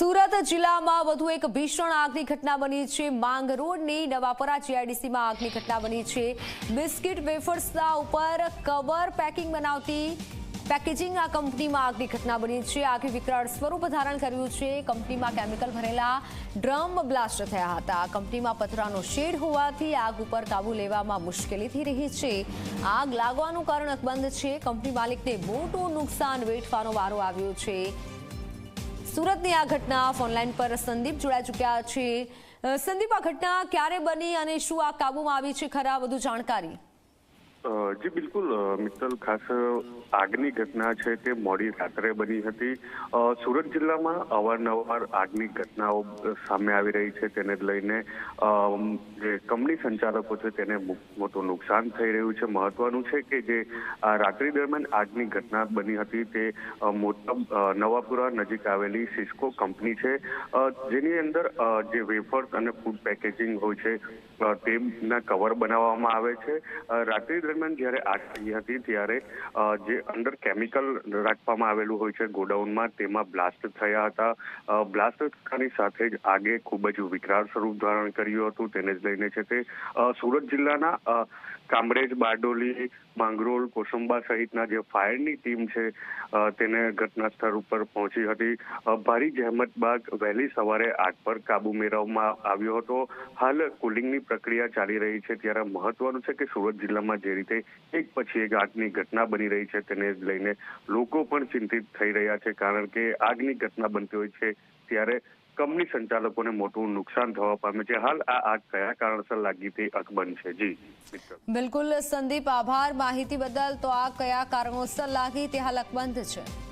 સુરત જિલ્લામાં વધુ એક ભીષણ આગની ઘટના બની છે. માંગ રોડની નવાપરા જીઆઈડીસીમાં આગની ઘટના બની છે. બિસ્કિટ વેફર્સના ઉપર કવર પેકિંગ બનાવતી પેકેજિંગ આ કંપનીમાં આગની ઘટના બની છે. આગે વિકરાળ સ્વરૂપ ધારણ કર્યું છે. કંપનીમાં કેમિકલ ભરેલા ડ્રમ બ્લાસ્ટ થયા હતા. કંપનીમાં પથરાનો શેડ હોવાથી આગ ઉપર કાબુ લેવામાં મુશ્કેલી થઈ રહી છે. આગ લાગવાનું કારણ અકબંધ છે. કંપની માલિકને મોટું નુકસાન વેઠવાનો વારો આવ્યો છે. સુરતની આ ઘટના ફોનલાઈન પર સંદીપ જોડાઈ ચૂક્યા છે. સંદીપ, આ ઘટના ક્યારે બની અને શું આ કાબુમાં આવી છે ખરા, વધુ જાણકારી? જી, બિલકુલ. મિત્તલ, ખાસ આગની ઘટના છે તે મોડી રાત્રે બની હતી. સુરત જિલ્લામાં અવારનવાર આગની ઘટનાઓ સામે આવી રહી છે. તેને લઈને જે કંપની સંચાલકો છે તેને મોટું નુકસાન થઈ રહ્યું છે. મહત્વનું છે કે જે રાત્રિ દરમિયાન આગની ઘટના બની હતી તે મોટા નવાપુરા નજીક આવેલી સિસ્કો કંપની છે. જેની અંદર જે વેફર્સ અને ફૂડ પેકેજિંગ હોય છે તેના કવર બનાવવામાં આવે છે. રાત્રિ દરમિયાન જ્યારે આગ હતી ત્યારે જે અંદર કેમિકલ રાખવામાં આવેલું હોય છે ગોડાઉનમાં, તેમાં બ્લાસ્ટ થયા હતા. બ્લાસ્ટ થતાની સાથે જ આગે ખૂબ જ વિકરાળ સ્વરૂપ ધારણ કર્યું હતું. તેને જ લઈને છે તે સુરત જિલ્લાના કામરેજ, બારડોલી, માંગરોળ, કોસંબા સહિતના જે ફાયરની ટીમ છે તેને ઘટના સ્થળ ઉપર પહોંચી હતી. ભારી જહેમત બાદ વહેલી સવારે આગ પર કાબુ મેળવવામાં આવ્યો હતો. હાલ કુલિંગની પ્રક્રિયા ચાલી રહી છે. ત્યારે મહત્વનું છે કે સુરત જિલ્લામાં જે રીતે એક પછી એક આગની ઘટના બની રહી છે તેને લઈને લોકો પણ ચિંતિત થઈ રહ્યા છે કારણ કે આગની ઘટના બનતી હોય છે ત્યારે કંપની સંચાલકોને મોટું નુકસાન થવા પામે છે. હાલ આ આગ કયા કારણસર લાગી તે અકબંધ છે. જી બિલકુલ સંદીપ, આભાર. માહિતી બદલ તો આ કયા કારણોસર લાગી તે હાલ અકબંધ છે.